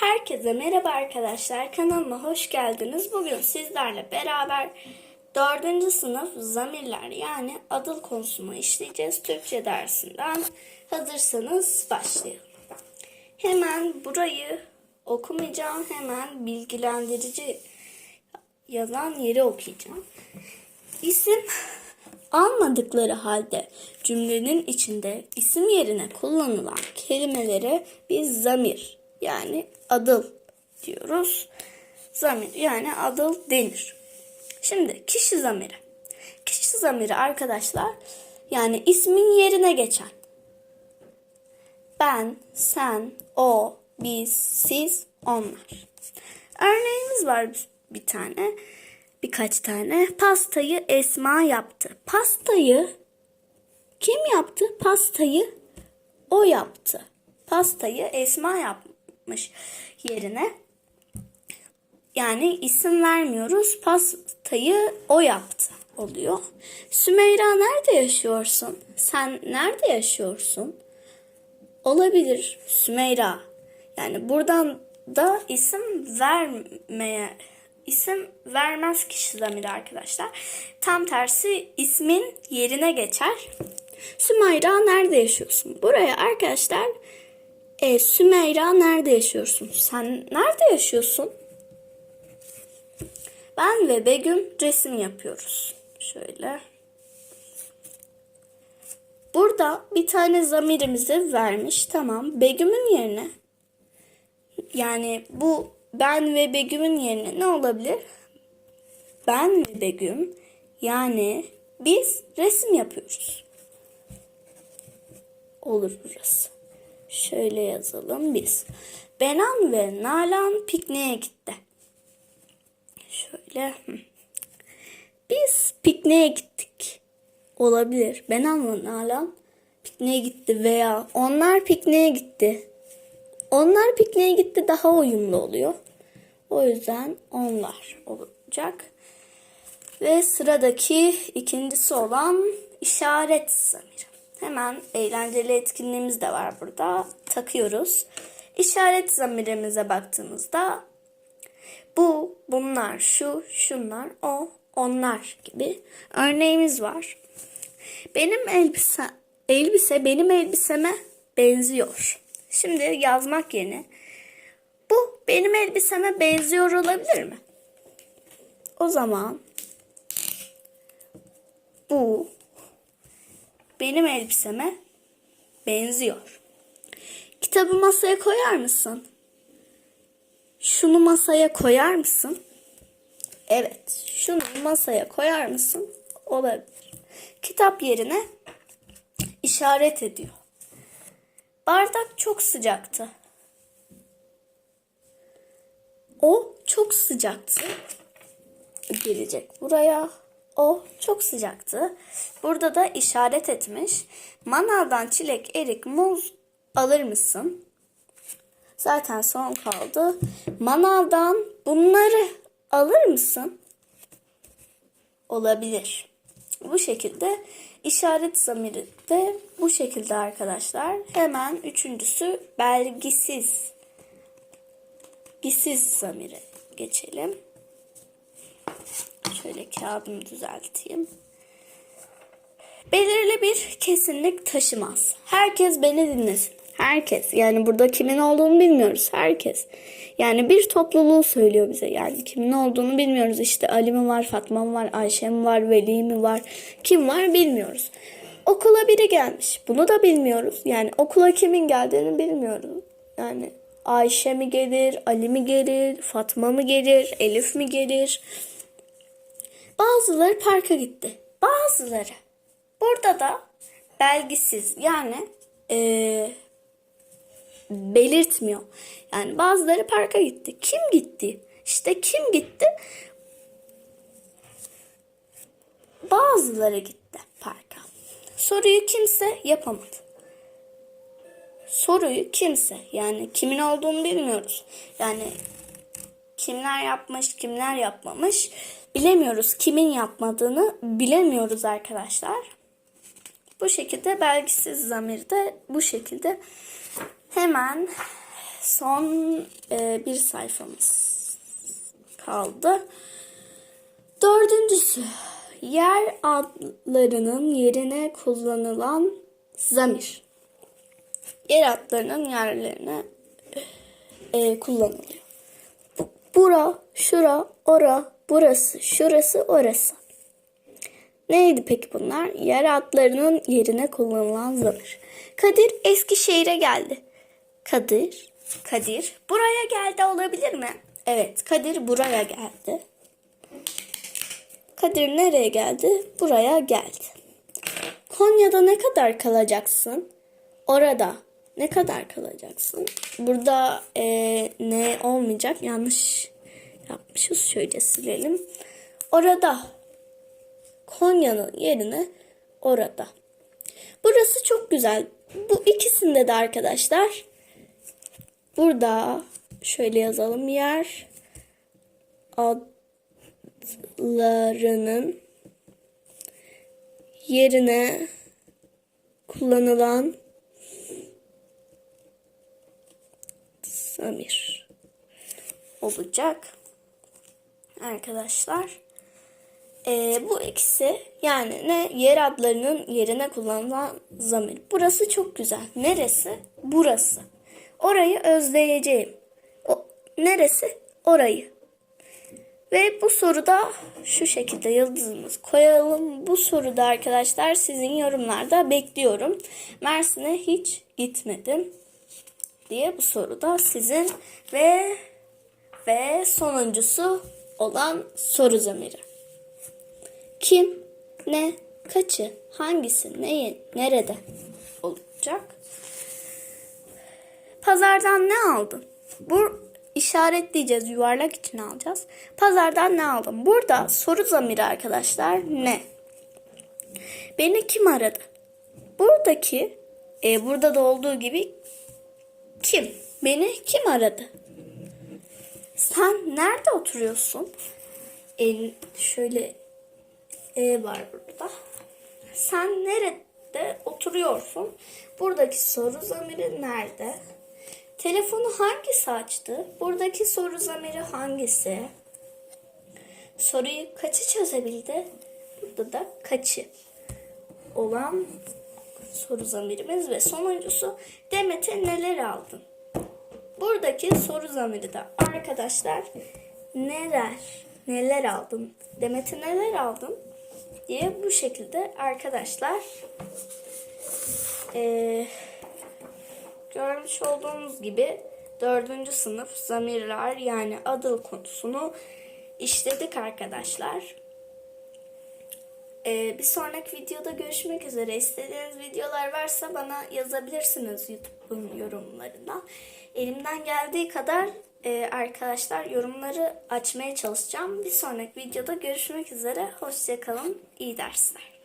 Herkese merhaba arkadaşlar. Kanalıma hoş geldiniz. Bugün sizlerle beraber 4. sınıf zamirler yani adıl konusunu işleyeceğiz. Türkçe dersinden hazırsanız başlayalım. Hemen burayı okumayacağım. Hemen bilgilendirici yazan yeri okuyacağım. İsim almadıkları halde cümlenin içinde isim yerine kullanılan kelimelere biz zamir yani adıl diyoruz. Zamir yani adıl denir. Şimdi kişi zamiri. Kişi zamiri arkadaşlar yani ismin yerine geçen. Ben, sen, o, biz, siz, onlar. Örneğimiz var bir tane. Birkaç tane. Pastayı Esma yaptı. Pastayı kim yaptı? Pastayı o yaptı. Pastayı Esma yapmış yerine. Yani isim vermiyoruz. Pastayı o yaptı oluyor. Sümeyra nerede yaşıyorsun? Sen nerede yaşıyorsun? Olabilir Sümeyra. Yani buradan da isim vermeye isim vermez kişi zamiri arkadaşlar. Tam tersi ismin yerine geçer. Sümeyra nerede yaşıyorsun? Buraya arkadaşlar e, Sümeyra nerede yaşıyorsun? Sen nerede yaşıyorsun? Ben ve Begüm resim yapıyoruz. Şöyle. Burada bir tane zamirimizi vermiş. Tamam. Begüm'ün yerine yani bu ben ve Begüm'ün yerine ne olabilir? Ben ve Begüm yani biz resim yapıyoruz. Olur burası. Şöyle yazalım biz. Benan ve Nalan pikniğe gitti. Şöyle. Biz pikniğe gittik. Olabilir. Benan ve Nalan pikniğe gitti veya onlar pikniğe gitti. Onlar pikniğe gitti daha uyumlu oluyor. O yüzden onlar olacak. Ve sıradaki ikincisi olan işaret zamiri. Hemen eğlenceli etkinliğimiz de var burada. Takıyoruz. İşaret zamirimize baktığımızda bu, bunlar, şu, şunlar, o, onlar gibi örneğimiz var. Benim elbise, elbise benim elbiseme benziyor. Şimdi yazmak yerine bu benim elbiseme benziyor olabilir mi? O zaman bu benim elbiseme benziyor. Kitabı masaya koyar mısın? Şunu masaya koyar mısın? Evet, şunu masaya koyar mısın? Olabilir. Kitap yerine işaret ediyor. Bardak çok sıcaktı. O çok sıcaktı. Gelecek buraya. O çok sıcaktı. Burada da işaret etmiş. Manavdan çilek, erik, muz alır mısın? Zaten son kaldı. Manavdan bunları alır mısın? Olabilir. Bu şekilde işaret zamiri de bu şekilde arkadaşlar. Hemen üçüncüsü belgisiz. Gisiz zamiri geçelim. Şöyle kağıdımı düzelteyim. Belirli bir kesinlik taşımaz. Herkes beni dinlesin. Herkes. Yani burada kimin olduğunu bilmiyoruz. Herkes. Yani bir topluluğu söylüyor bize. Yani kimin olduğunu bilmiyoruz. İşte Ali mi var, Fatma mı var, Ayşe mi var, Veli mi var, kim var bilmiyoruz. Okula biri gelmiş. Bunu da bilmiyoruz. Yani okula kimin geldiğini bilmiyoruz. Yani Ayşe mi gelir, Ali mi gelir, Fatma mı gelir, Elif mi gelir? Bazıları parka gitti. Bazıları. Burada da belgisiz yani ee, belirtmiyor. Yani bazıları parka gitti. Kim gitti? İşte kim gitti? Bazıları gitti parka. Soruyu kimse yapamadı. Soruyu kimse yani kimin olduğunu bilmiyoruz. Yani kimler yapmış, kimler yapmamış bilemiyoruz. Kimin yapmadığını bilemiyoruz arkadaşlar. Bu şekilde belgisiz zamir de bu şekilde hemen son e, bir sayfamız kaldı. Dördüncüsü yer adlarının yerine kullanılan zamir. Yer adlarının yerlerine e, kullanılıyor. Bu- Bura, şura, ora, burası, şurası, orası. Neydi peki bunlar? Yer adlarının yerine kullanılan zamir. Kadir Eskişehir'e geldi. Kadir, Kadir buraya geldi olabilir mi? Evet, Kadir buraya geldi. Kadir nereye geldi? Buraya geldi. Konya'da ne kadar kalacaksın? Orada. Ne kadar kalacaksın? Burada eee, ne olmayacak? Yanlış yapmışız. Şöyle silelim. Orada. Konya'nın yerine orada. Burası çok güzel. Bu ikisinde de arkadaşlar burada şöyle yazalım yer adlarının yerine kullanılan zamir olacak arkadaşlar. Ee, bu ikisi yani ne yer adlarının yerine kullanılan zamir. Burası çok güzel. Neresi? Burası. Orayı özleyeceğim. O, neresi? Orayı. Ve bu soruda şu şekilde yıldızımız koyalım. Bu soruda arkadaşlar sizin yorumlarda bekliyorum. Mersin'e hiç gitmedim diye bu soruda sizin ve ve sonuncusu olan soru zamiri. Kim, ne, kaçı, hangisi, neyi, nerede olacak? Pazardan ne aldın? Bu işaretleyeceğiz, yuvarlak için alacağız. Pazardan ne aldın? Burada soru zamiri arkadaşlar ne? Beni kim aradı? Buradaki, e, burada da olduğu gibi kim? Beni kim aradı? Sen nerede oturuyorsun? El, şöyle e var burada. Sen nerede oturuyorsun? Buradaki soru zamiri nerede? Telefonu hangisi açtı? Buradaki soru zamiri hangisi? Soruyu kaçı çözebildi? Burada da kaçı olan soru zamirimiz ve sonuncusu Demet'e neler aldın? Buradaki soru zamiri de arkadaşlar neler neler aldın? Demet'e neler aldın? diye bu şekilde arkadaşlar eee, görmüş olduğunuz gibi dördüncü sınıf zamirler yani adıl konusunu işledik arkadaşlar. Ee, bir sonraki videoda görüşmek üzere. İstediğiniz videolar varsa bana yazabilirsiniz YouTube'un yorumlarına. Elimden geldiği kadar e, arkadaşlar yorumları açmaya çalışacağım. Bir sonraki videoda görüşmek üzere. Hoşçakalın. İyi dersler.